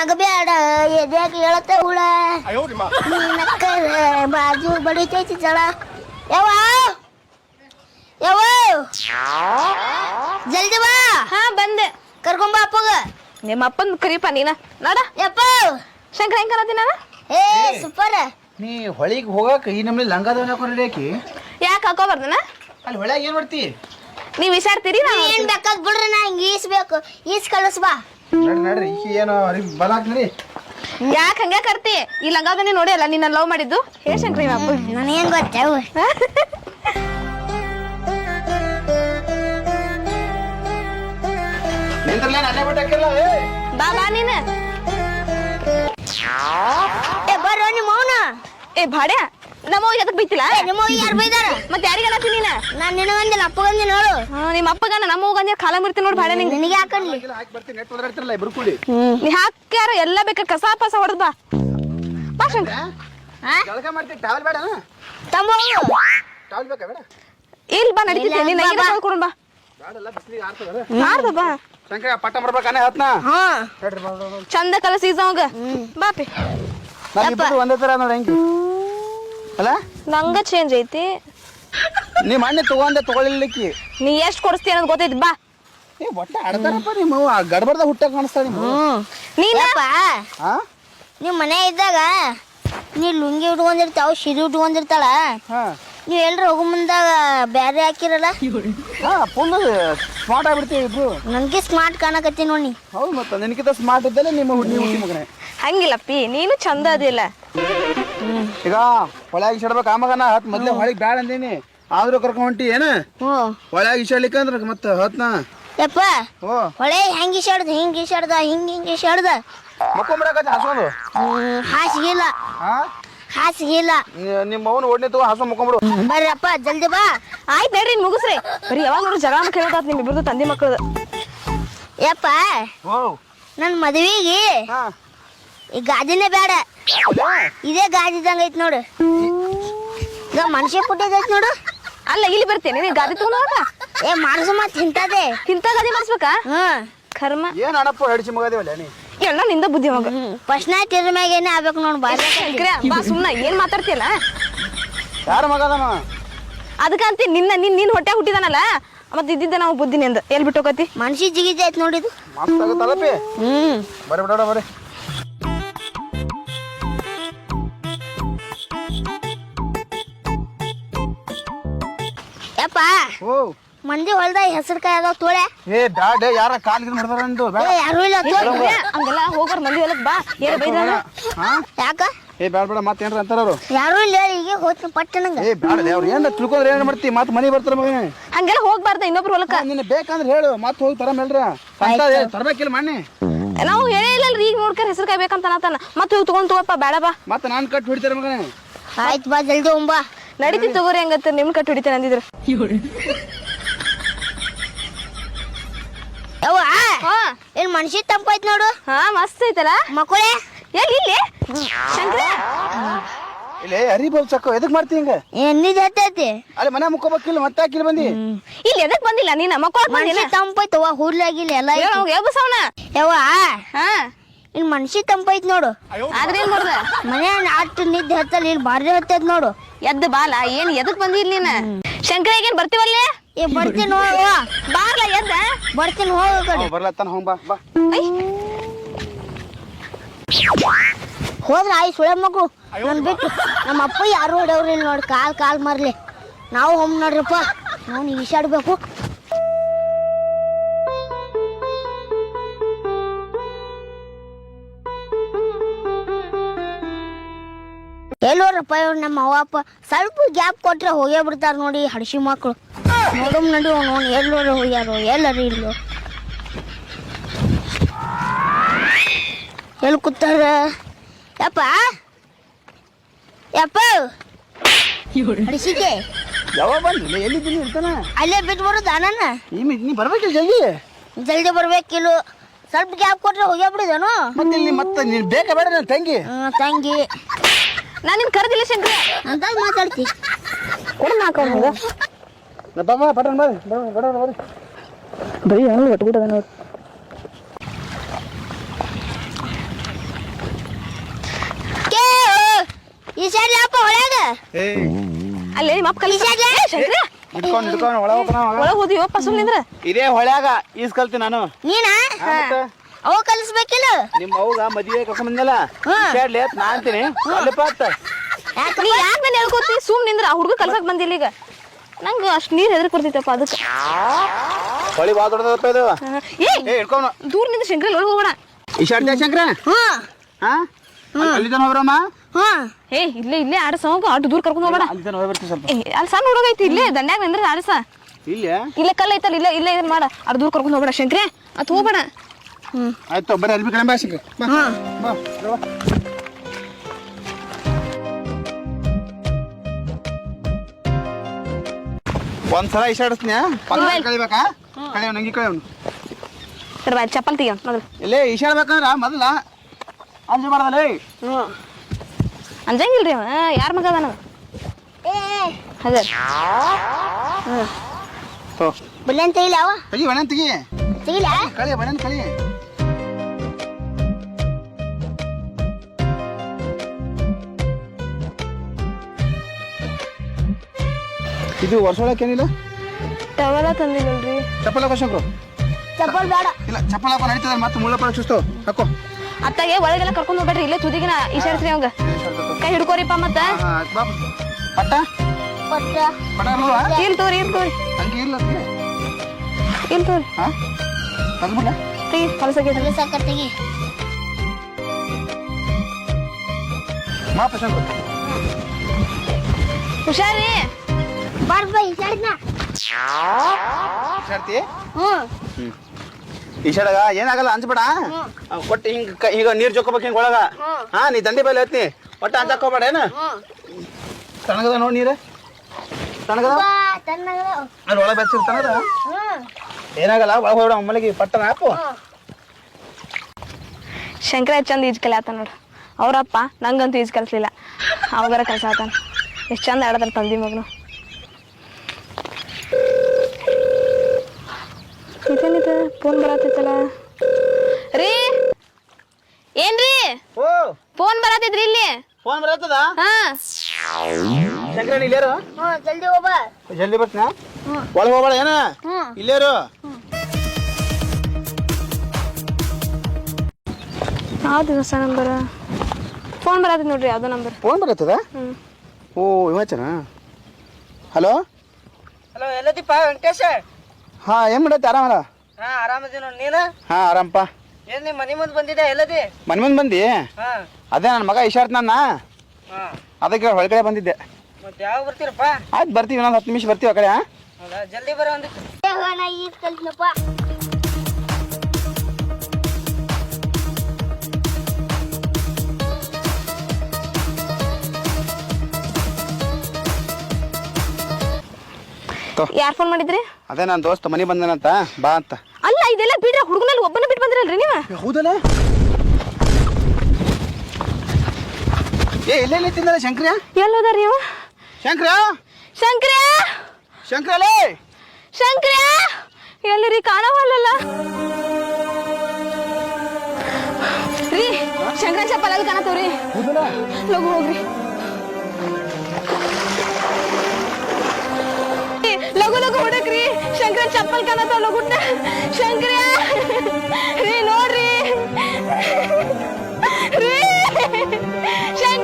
ನಗಬೇಡ ಎದ್ಯಾಗ ಹೇಳತ್ತ ಹುಳ? ಬಾಜು ಬಡಿತೈತಿ ಜಳ. ಯಾವ ಯಾವ ಜಲ್ದಿ ಬಾ. ಹಾ ಬಂದೆ. ಕರ್ಕೊಂಬ ಅಪ್ಪಗ. ನಿಮ್ಮ ಅಪ್ಪನ ಕರೀಪ ನೀನ. ನೋಡ. ಯಪ್ಪ! ಶಂಕರ ಹೆಂಗ್ ನಾನು? ಏ ಸೂಪರ್. ನೀ ಹೊಳಿಗೆ ಹೋಗಾಕ ಈ ನಮ್ಮ ಲಂಗಾದವನ ಕೊರಡೇಕಿ ಯಾಕ ಯಾಕೆ ಹಾಕೋಬಾರ್ದನ? ಅಲ್ಲಿ ಹೊಳ್ಯಾಗ ಏನ್ ಮಾಡ್ತಿ? ನೀವ್ ವಿಚಾರ್ತೀರಿ ನಾ ಏನ್ ಬೇಕಾದ್ ಬಿಡ್ರಿ ನಾ ಹಿಂಗ್ ಈಸ್ಬೇಕು. ಈಸ್ ಕಳಿಸ್ ಬಾ. ನಡ್ರಿ ನಡ್ರಿ ಈಕಿ ಏನೋ ಅವ್ರಿಗೆ ಬಲ ಹಾಕ್ರಿ ಯಾಕೆ ಹಂಗೆ ಕರ್ತಿ? ಈ ಲಂಗಾವನಿ ನೋಡಿ ಅಲ್ಲ ನಿನ್ನ ಲವ್ ಮಾಡಿದ್ದು. ಹೇ ಶಂಕರ ನಿಮ್ಮ ಅಪ್ಪ. ನನಗೇನ್ ಗೊತ್ತೇವು ನಿಂದ್ರಲ್ಲ ಹಾಕಿಲ್ಲ ಏ. ಬಾ ಬಾ ನೀನು. ಏ ಬರ್ರೋ ನಿಮ್ಮ ಮೌನ ಏ ಭಾಡ್ಯ. ನಮ್ಮ ಎದಕ್ ಬೈತಿಲ್ಲ? ನಿಮ್ಮ ಯಾರು ಬೈದಾರ? ಮತ್ತೆ ಯಾರಿಗೆ ಅನ್ನತ್ತಿ ನೀನ? ನಾನ್ ನಿನಗಂದಿಲ್ಲ ಅಪ್ಪಗಂದಿ ನೋಡು. ಹಾ, ನಿಮ್ಮ ಅಪ್ಪಗ ನಮ್ಮ ಹೋಗಂದ್ರೆ ಕಾಲ ಮುರ್ತಿ ನೋಡಿ ಬಾಳೆ ನಿಂಗೆ. ನಿನಗೆ ಕೂಡಿ. ನೀ ಹಾಕ್ಯಾರ ಎಲ್ಲ ಬೇಕಾ? ಕಸ ಪಸ ಹೊಡೆದ್ ಬಾ. ಬಾ ಶಂಕರ. ಹಾ? ಜಳಕ ಮಾಡ್ತೀನಿ ಟಾವಲ್ ಬೇಡ ತಮ್ಮ ಟಾವಲ್ ಬೇಕಾ ಬೇಡ? ಇಲ್ಲಿ ಬಾ ನಡೀತಿದ್ದೆ ನೀನ್ ಬಾ. ಚಂದ ಬಾಪಿ ಒಂದೇ ತರ ನೋಡಿ ಹೆಂಗೆ? ಅಲ್ಲ? ನಂಗ ಚೇಂಜ್ ಐತಿ. ನೀ ಅಣ್ಣ ತಗೊಂಡೆ ತಗೊಳ್ಳಿಲ್ಲಕ್ಕಿ ನೀ ಎಷ್ಟ್ ಕೊಡಿಸ್ತೀಯ ಅನ್ನೋದು ಗೊತ್ತೈತಿ ಬಾ. ಏ ಒಟ್ಟ ಆಡ್ತಾರಪ್ಪ ನಿಮ್ಮ ಗಡ್ಬಡ್ದ ಹುಟ್ಟ ಕಾಣಿಸ್ತಾ ನಿಮ್ಮ ನೀನಪ್ಪ ಹಾ ನೀವು ಮನೆ ಇದ್ದಾಗ ನೀ ಲುಂಗಿ ಉಟ್ಕೊಂಡಿರ್ತಾವ ಶಿರಿ ಉಟ್ಕೊಂಡಿರ್ತಾಳ. ಹಾ. ನೀ ಎಲ್ರು ಹೋಗೋ ಮುಂದಾಗ ಬ್ಯಾರೆ ಹಾಕಿರಲ್ಲ? ಹಾ ಫುಲ್ ಸ್ಮಾರ್ಟ್ ಆಗ್ಬಿಡ್ತೀವಿ ಇಬ್ರು. ನನಗೆ ಸ್ಮಾರ್ಟ್ ಕಾಣಕತ್ತಿ ನೋಡಿ ಹೌದು ಮತ್ತೆ ನಿನಕಿಂತ ಸ್ಮಾರ್ಟ್ ಇದ್ದಲ್ಲ ನಿಮ್ಮ ಹುಡುಗಿ ಹುಟ್ಟಿ ಮಗನೇ. ಹಂಗಿಲ್ಲಪ್ಪಿ ನೀನು ಚಂದ ಅದಿಲ್ಲ. ಈಗ ಹೊಳ್ಯಾಗ ಇಸಾಡ್ಬೇಕು ಆಮಗನ ಹತ್ ಮೊದ್ಲೇ ಹೊಳಿಗೆ ಬ್ಯಾಡ ಅಂದೀನಿ. ಆದ್ರೂ ಕರ್ಕೊಂಡ್ ಹೊಂಟಿ ಏನ? ಹ್ಞೂ ಹೊಳ್ಯಾಗ ಇಸಾಡ್ಲಿಕ್ಕೆ ಅಂದ್ರ ಮತ್ತ ಹತ್ನ. ಯಪ್ಪ ಓ ಹೊಳೆ ಹೆಂಗ್ ಇಸಾಡ್ದ ಹಿಂಗ್ ಇಸಾಡ್ದ ಹಿಂಗ್ ಹಿಂಗ್ ಇಸಾಡ್ದ ಮಕ್ಕೊಂಬಿಡಕತ್ತೆ ಹಸೋದು ಹ್ಮ್, ಹಾಸಿಗಿಲ್ಲ. ಹಾ ಹಾಸಿಗಿಲ್ಲ. ನಿ- ನಿಮ್ಮ ಅವನು ಓಡ್ನೆ ತಗೋ ಹಸು ಮಕ್ಕೊಂಬಿಡು. ಬರ್ರಪ್ಪ ಜಲ್ದಿ ಬಾ. ಆಯ್ತು ಬೇಡ್ರಿ ಇನ್ ಮುಗಿಸ್ರಿ. ಬರೀ ಯಾವಾಗ ನೋಡ್ರಿ ಜಗಳ ಕೇಳೋದಾತ್ ನಿಮ್ ಇಬ್ಬರದು ತಂದೆ ಮಕ್ಕಳದ ಯಪ್ಪ ಓ ನನ್ನ ಮದುವೆಗೆ ಹಾ. ಈ ಗಾದಿನೇ ಬೇಡ ಇದೇ ಗಾದಿ ಇದ್ದಂಗ ಐತ್ ನೋಡು. ಈಗ ಮನುಷ್ಯ ಐತಿ ನೋಡು. ಅಲ್ಲ ಇಲ್ಲಿ ಬರ್ತೇನೆ. ನೀನ್ ಗಾದಿ ತಗೊಂಡ ಏ ಮನಸ್ಸು ಮಾತ್ ತಿಂತದೆ ಇಂಥ ಗಾದಿ ಮಾಡಿಸ್ಬೇಕಾ? ಹ್ಮ್. ಕರ್ಮ. ಏನ್ ಅಣಪ್ಪ ಹಡಿಸಿ ಮಗದೇವಲ್ಲ ನೀ? ಎಲ್ಲ ನಿಂದ ಬುದ್ಧಿ ಮಗ. ಪಶ್ನ ಫಸ್ಟ್ ನೈಟ್ ಇದ್ರ ಮ್ಯಾಗೇನೆ ಆಗ್ಬೇಕು ನೋಡು ಬಾರಿ ಶಂಕ್ರ್ಯಾ, ಬಾ ಸುಮ್ನ ಏನ್ ಮಾತಾಡ್ತಿಯಲ್ಲ? ಯಾರ ಮಗದನ ಅದಕ್ಕಂತಿ ನಿನ್ನ ನಿನ್ ನಿನ್ ಹೊಟ್ಟೆ ಹುಟ್ಟಿದಾನಲ್ಲ? ಮತ್ತೆ ಇದ್ದಿದ್ದ ನಾವು ಬುದ್ಧಿ ನಿಂದ. ಎಲ್ ಬಿಟ್ಟು ಹೋಗತಿ ಮನ್ಸಿ ಜಿಗಿತೈತ್ ನೋಡಿದು ಮಸ್ತ್ ಆಗತ್ತಲ್ಲಪ್ಪಿ ಹ್ಮ್. ಬರ್ಬಿಡೋಣ ಬರೀ ಯಪ್ಪ ಓ. ಮಂದಿ ಹೊಲ್ದ ಹೆಸರು ಅದಾವ ತೋಳೆ ಏ ಬ್ಯಾಡ ಯಾರ ಕಾಲಿಗೆ ಮಾಡ್ತಾರ ಅಂದು ಏ ಯಾರು ಇಲ್ಲ ತೋಳೆ ಹಂಗೆಲ್ಲ ಹೋಗೋರ್ ಮಂದಿ ಹೊಲಕ್ ಬಾ ಏನ್ ಬೈದ್ರ ಹಾ? ಯಾಕ? ಏ ಬ್ಯಾಡ ಬೇಡ ಮತ್ತೆ ಏನ್ರ ಅಂತಾರ ಅವ್ರು. ಯಾರು ಇಲ್ಲ ಈಗ ಹೋಗ್ತೀನಿ ಪಟ್ಟಣಂಗ ಏ ಬ್ಯಾಡ ಅವ್ರು ಏನ್ ತಿಳ್ಕೊಂಡ್ರೆ ಏನ್ ಮಾಡ್ತಿ? ಮತ್ತೆ ಮನೆ ಬರ್ತಾರ ಮಗನೇ. ಹಂಗೆಲ್ಲ ಹೋಗ್ಬಾರ್ದ ಇನ್ನೊಬ್ರು ಹೊಲಕ್ಕ. ನಿನ್ನ ಬೇಕಂದ್ರೆ ಹೇಳು ಮತ್ತೆ ಹೋಗಿ ತರ ಮೇಲ್ರ ಅಂತ ತರ್ಬೇಕಿಲ್ಲ ಮಣ್ಣಿ ನಾವು ಹೇಳೇ ಇಲ್ಲಲ್ರಿ ಈಗ ನೋಡ್ಕರ ಹೆಸರು ಕಾಯ್ಬೇಕಂತ ಅನ್ನತಾನ ಮತ್ತೆ ಹೋಗಿ ತಗೊಂಡ್ ತಗೋಪ್ಪ ಬೇಡ ಬಾ. ಮತ್ತೆ ನಾನ್ ಕಟ್ ಹೊಡಿತಾರ ಮಗನೇ. ಆಯ್ತು ಬಾ ಜಲ್ದಿ ಹೋಗ್ಬಾ ನಡೀತಿ ತಗೋರಿ ಹಂಗತ್ತ ನಿಮ್ ಕಟ್ ಹೊಡಿತೇನೆ ಅಂದಿದ್ರ. ಯವ್ವ ಹಾ. ಮನ್ಷಿ ಮನ್ಸಿ ತಂಪೈತ್ ನೋಡು. ಹಾ ಮಸ್ತ್ ಐತಲ್ಲ? ಮಕ್ಕಳೇ. ಎಲ್ಲಿ ಇಲ್ಲಿ? ಶಂಕರ? ಇಲ್ಲ ಅರಿಬೋದು ಚಕ್ಕ ಎದಕ್ ಮಾಡ್ತಿ ಹಿಂಗ? ಎನ್ನಿದ್ ಹತ್ತೈತಿ ಅಲ್ಲಿ ಮನೆ ಮುಕ್ಕೋಬೇಕಿಲ್ಲ ಮತ್ತೆ ಹಾಕಿಲ್ಲ ಬಂದಿ? ಇಲ್ಲಿ ಎದಕ್ ಬಂದಿಲ್ಲ ನೀನ ಮಕ್ಕಳಕ್ ಬಂದಿಲ್ಲ. ಮನ್ಸಿ ತಂಪೈತವ ಹುರ್ಲಾಗಿಲ್ಲ ಎಲ್ಲ ಐತಿ. ಎಬ್ಬಸವನ ಯವ್ವ ಹಾ. ಇಲ್ಲಿ ಮನ್ಷಿ ತಂಪೈತ್ ನೋಡು. ಆದ್ರೆ ಏನ್ ಮಾಡ್ದ? ಮನೆ ಅಟ್ಟು ನಿದ್ದೆ ಹತ್ತಲ್ಲ ಇಲ್ಲಿ ಭಾರಿ ಹತ್ತೈತ್ ನೋಡು. ಎದ್ದು ಬಾಲ ಏನ್ ಎದಕ್ ಬಂದಿಲ್ಲ ನೀನ? ಶಂಕರ ಏನ್ ಬರ್ತೀವಲ್ಲೇ ಏ ಬರ್ತೀನಿ ಹೋಗ ಬಾರ್ಲ ಎದ್ದ? ಬರ್ತೀನಿ ಹೋಗ ಕಡೆ. ಬರ್ಲತ್ತಾನ ಹೋಗ್ ಬಾ ಬಾ. ಐ, ಹೋದ್ರ ಆಯ್ ಸುಳೆ ಮಗು? ನನ್ ಬಿಟ್ಟು ನಮ್ಮ ಅಪ್ಪ ಯಾರು ಹೊಡೆಯವ್ರಿ ನೋಡಿ ಕಾಲ್ ಕಾಲ್ ಮರ್ಲಿ. ನಾವು ಹೋಮ್ ನೋಡ್ರಪ್ಪ. ನಾವು ಈಶಾಡ್ಬೇಕು. ಎಲ್ಲೋರಪ್ಪ ಇವ್ರು ನಮ್ಮ ಅವ್ವ ಅಪ್ಪ ಸ್ವಲ್ಪ ಗ್ಯಾಪ್ ಕೊಟ್ರೆ ಹೋಗೇ ಬಿಡ್ತಾರೆ ನೋಡಿ ಹಡ್ಸಿ ಮಕ್ಕಳು ನೋಡಮ್ ನಡಿ ನೋಡಿ ಎಲ್ಲೋರ ಹೋಗ್ಯಾರು ಎಲ್ಲರೂ ಇಲ್ಲ. ಎಲ್ಲಿ ಕೂತಾರ? ಯಪ್ಪ? ಯಪ್ಪ? ಹಡಿಸಿಕೆ ಯಾವಾಗ ಬಂದಿಲ್ಲ ಎಲ್ಲಿದ್ದೀನಿ ಇರ್ತಾನ ಅಲ್ಲೇ ಬಿಟ್ಟು ಬರೋದು ಅಣ್ಣ ಈ ಮಿ- ನೀ ಬರ್ಬೇಕಿಲ್ಲ ಜಲ್ದಿ? ಜಲ್ದಿ ಬರ್ಬೇಕಿಲ್ಲ. ಸ್ವಲ್ಪ ಗ್ಯಾಪ್ ಕೊಟ್ರೆ ಹೋಗ್ಯಾ ಬಿಡಿದೇನು? ಮತ್ತೆ ಇಲ್ಲಿ ಮತ್ತೆ ನೀನ್ ಬೇಕಾ ಬೇಡ ನನ್ನ ತಂಗಿ? ಹ್ಮ್, ತಂಗಿ. ನಾನು ನಿನ್ನ ಕರೆದಿಲ್ಲ ಶಂಕ್ರ. ಅಂತ ಮಾತಾಡ್ತಿ. ಕೊಡ ನಾಕ ಬಮ್ಮ ಬಟನ್ ಬರ್ ಬಟನ್ ಬರ್ ಬರೀ ಹೆಂಗ್ ಒಟ್ಬಿಟ್ಟದ ನೋಡಿ. ಈ ಸೈಡ್ ಯಾಪ ಒಳಗ? ಅಲ್ಲಿ ನಿಮ್ಮ ಕಲಿ ಇಟ್ಕೊಂಡು ಇಟ್ಕೊಂಡು ಒಳಗೆ ಹೋಗೋಣ ಒಳಗೆ ಹೋದಿವಪ್ಪ ಸುಮ್ಮನೆ ಇದೇ ಹೊಳ್ಯಾಗ ಈಸ್ ಕಲ್ತಿ ನಾನು. ನೀನಾ? ಅವ ಕಲಿಸ್ಬೇಕಿಲ್ಲ? ನಿಮ್ಮ ಅವ್ಗ ಮದುವೆ ಕರ್ಕೊಂಡ್ ಬಂದಲ್ಲ ಅಂತ ನಾ ಅಂತೀನಿ. ಅಲ್ಲಪ್ಪ ನೀ ಯಾಕೆ ಹೇಳ್ಕೊತಿ? ಸುಮ್ ನಿಂದ್ರ ಆ ಹುಡುಗ ಕಲ್ಸಕ್ ಬಂದಿಲ್ಲ ಈಗ. ನಂಗೆ ಅಷ್ಟು ನೀರು ಹೆದರ್ಕ್ ಕೊಡ್ತೈತಪ್ಪ ಅದಕ್ಕೆ. ಹೊಳಿ ಬಾ ದೊಡ್ಡದಪ್ಪ ಇದು. ಏ ಏ ಹಿಡ್ಕೊಂಡು ದೂರ ನಿಂದ ಶಂಕರ ಒಳಗೆ ಹೋಗೋಣ ಈಶಾಡ್ಲಿ ಶಂಕ್ರ? ಹಾ. ಹಾ? ಅಲ್ಲಿದ್ದಾನ ಹೋಗ್ರಮ್ಮ? ಹ್ಮ್ ಏ ಇಲ್ಲೇ ಇಲ್ಲೇ ಆಡಸ ಹೋಗು ಅಷ್ಟು ದೂರ ಕರ್ಕೊಂಡು ಹೋಗೋಣ ಅಲ್ಲಿದ್ದಾನ ಹೋಗಿ ಬರ್ತೀವಿ ಸ್ವಲ್ಪ. ಏ ಅಲ್ಲಿ ಸಣ್ಣ ಹುಡುಗ ಐತಿ ಇಲ್ಲೇ ದಂಡ್ಯಾಗ ನಿಂದ್ರೆ ಆಡಸ ಇಲ್ಲ? ಇಲ್ಲೇ ಕಲ್ಲ ಐತಲ್ಲ ಇಲ್ಲೇ ಇಲ್ಲೇ ಇದನ್ನ ಮಾಡ. ಅಷ್ಟು ದೂರ ಕರ್ಕೊಂಡು ಹೋಗ್ಬೇಡ ಶಂಕ್ರೆ. ಅದು ಹೋಗ್ಬೇಡ. ಆಯ್ತು ಬರ್ರಿ ಅಲ್ಲಿ ಕಡೆ ಬಾ ಶಂಕ್ರ ಬಾ ಬಾ ಬಾ. ಒಂದ್ಸಲ ಈಸಾಡಿಸ್ತೀನಿ ಪಕ್ಕ ಕಳಿಬೇಕಾ? ಕಳಿಯವ್ ನಂಗೆ ಕಳಿಯವನು. ಸರ್ ಬಾ ಚಪ್ಪಲ್ ತೆಗಿಯ ಮೊದಲು. ಇಲ್ಲೇ ಈಸಾಡ್ಬೇಕಂದ್ರ ಮೊದಲ. ಅಂಜಬಾರ್ದಲ್ಲೇ ಅಂಜಂಗಿಲ್ರಿ ಅವ ಯಾರ ಮಗ ಅದಾನ ಅದೇ. ತೋ. ಬುಲ್ಲೆನ್ ತೆಗಿಲ ಅವ. ತೆಗಿ ಬಣ್ಣ ತೆಗಿ. ತೆಗಿಲ? ಕಳಿ ಬಣ್ಣ ಕಳಿ. ಇದು ವರ್ಷ ಒಳಕ್ಕೆ ಏನಿಲ್ಲ? ಟವಲ ತಂದಿಲ್ಲರಿ ಚಪ್ಪಲ ಹಾಕೋ ಶಂಕ್ರು. ಚಪ್ಪಲ್ ಬೇಡ. ಇಲ್ಲ ಚಪ್ಪಲ ಹಾಕೋ ನಡೀತದ ಮತ್ತೆ ಮುಳ್ಳ ಪರೀಕ್ಷಿಸ್ತು ಹಾಕೋ. ಅತ್ತಾಗೆ ಒಳಗೆಲ್ಲ ಕರ್ಕೊಂಡು ಹೋಗ್ಬೇಡ್ರಿ ಇಲ್ಲೇ ತುದಿಗಿನ ಇಶಾರಿಸ್ರಿ ಅವಂಗ. ಕೈ ಹಿಡ್ಕೋರಿಪ್ಪ ಮತ್ತ. ಹಾ, ಬಾ ಪಟ್ಟ ಪಟ್ಟ ಪಟ್ಟ? ಇಲ್ ತೋರಿ ಇಲ್ ತೋರಿ? ಹಂಗೆ ಇಲ್ಲ. ಇಲ್ ತೋರಿ? ಹಾ? ತಂದ್ಬಿಡ್ಲ ತೆಗಿ ಹೊಲಸಾಗಿ ಕಲಿಸಕ ತೆಗಿ. ಮಾಪ ಶಂಕ್ರು. ಹುಷಾರಿ. ಬರ್ಬ ಹ್ಮ್. ಏನಾಗಲ್ಲ ಅಂಜ್ಬೇಡ ಒಟ್ಟು ಹಿಂಗ ಈಗ ನೀರ್ ಜೋಕೋಬೇಕು ಹಿಂಗ ಒಳಗ. ಹಾ ನೀ ದಂಡಿ ಬೈಲಿ ಹತ್ತಿ ಒಟ್ಟ ಅಂಜಾಕೋಬೇಡ ಏನ? ತಣಗದ ನೋಡಿ ನೀರು. ತಣಗದ ಅಲ್ಲಿ ಒಳಗೆ ಏನಾಗಲ್ಲ ಒಳಗೆ ಹೋಗ್ಬಿಡ ಒಮ್ಮಲಿಗೆ ಪಟ್ಟನ ಹಾಕು. ಶಂಕರ ಚಂದ ಈಜ್ ಕಲಿಯಾತ ನೋಡು. ಅವರಪ್ಪ ನಂಗಂತೂ ಈಜ್ ಕಲಿಸ್ಲಿಲ್ಲ. ಅವಾಗಾರ ಕಲ್ಸಾತಾನ ಎಷ್ಟು ಚಂದ ಆಡದ್ರ ತಂದಿ ಮಗನು. ಫೋನ್ ಬರತೈತಲ್ಲ? ರೀ? ಏನ್ರಿ? ಓ! ಫೋನ್ ಬರತೈತ್ರಿ ಇಲ್ಲಿ. ಫೋನ್ ಬರತ್ತದ? ಹಾ. ಶಂಕರಣ್ಣ ಇಲ್ಲೇರು? ಜಲ್ದಿ ಹೋಗ ಜಲ್ದಿ ಬರ್ತೀನ? ಒಳಗೆ ಹೋಗ್ಬೇಡ ಏನ? ಇಲ್ಲೇರು? ಯಾವ್ದು ಹೊಸ ನಂಬರ್? ಫೋನ್ ಬರತ್ತೈತಿ ನೋಡ್ರಿ ಯಾವ್ದೋ ನಂಬರ್. ಫೋನ್ ಬರತ್ತದ? ಹ್ಮ್ ಓ ವಿಮೋಚನ ಹಲೋ ಹಲೋ ಎಲ್ಲದಿಪ್ಪ ವೆಂಕಟೇಶ? ಹಾ ಏನ್ ಮಾಡತ್ತೆ ಆರಾಮಲ್ಲ? ಹಾ ಆರಾಮದಿ ನೋಡಿ. ನೀನು? ಹಾ ಆರಾಮಪ್ಪ. ಏನ್ ನಿಮ್ಮ ಮನೆ ಮುಂದೆ ಬಂದಿದೆ ಎಲ್ಲದಿ? ಮನೆ ಮುಂದೆ ಬಂದಿ? ಹಾ. ಅದೇ ನನ್ನ ಮಗ ಇಶಾರ್ತ್ ನನ್ನ. ಹಾ. ಅದಕ್ಕೆ ಹೊರಗಡೆ ಬಂದಿದ್ದೆ. ಮತ್ತೆ ಯಾವಾಗ ಬರ್ತೀರಪ್ಪ? ಆಯ್ತು ಬರ್ತೀವಿ ಇನ್ನೊಂದು ಹತ್ತು ನಿಮಿಷ ಬರ್ತೀವಿ ಆ ಕಡೆ ಹಾ? ಹೌದಾ? ಜಲ್ದಿ ಬರೋ ಒಂದಿತ್ತು ನಾ ಈಗ ಕಲ್ತ್ನಪ್ಪ. ತೋ. ಯಾರು ಫೋನ್ ಮಾಡಿದ್ರಿ? ಅದೇ ನನ್ನ ದೋಸ್ತ ಮನೆ ಬಂದನಂತ. ಬಾ ಅಂತ. ಅಲ್ಲ ಇದೆಲ್ಲ ಬಿಡ್ರಿ ಹುಡುಗನಲ್ಲಿ ಒಬ್ಬನ ಬಿಟ್ಟು ಬಂದ್ರಲ್ರಿ ನೀವು? ಹೌದಲ್ಲ? ಏ ಎಲ್ಲೆಲ್ಲ ತಿಂದಲ್ಲ ಶಂಕ್ರಿಯ? ಎಲ್ಲೋದಾರಿ ನೀವು? ಶಂಕ್ರ ಶಂಕ್ರ ಶಂಕ್ರಲೇ ಶಂಕರ ಎಲ್ಲರಿ ಕಾಣವಲ್ಲ ರೀ ಶಂಕ್ರ ಚಪ್ಪಲ್ ಅಲ್ಲಿ ಕಾಣತ್ತವ್ರಿ ಲಗು ಹೋಗ್ರಿ. ಲಗು ಲಗು ಹುಡುಕ್ರಿ. ಶಂಕರ ಚಪ್ಪಲ್ ಕಾಣತ್ತಾವ ಲಗುಟ್ನ ಶಂಕರ ರೀ ನೋಡ್ರಿ. ರೀ. ಶಂಕರ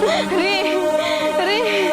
Ri! Ri!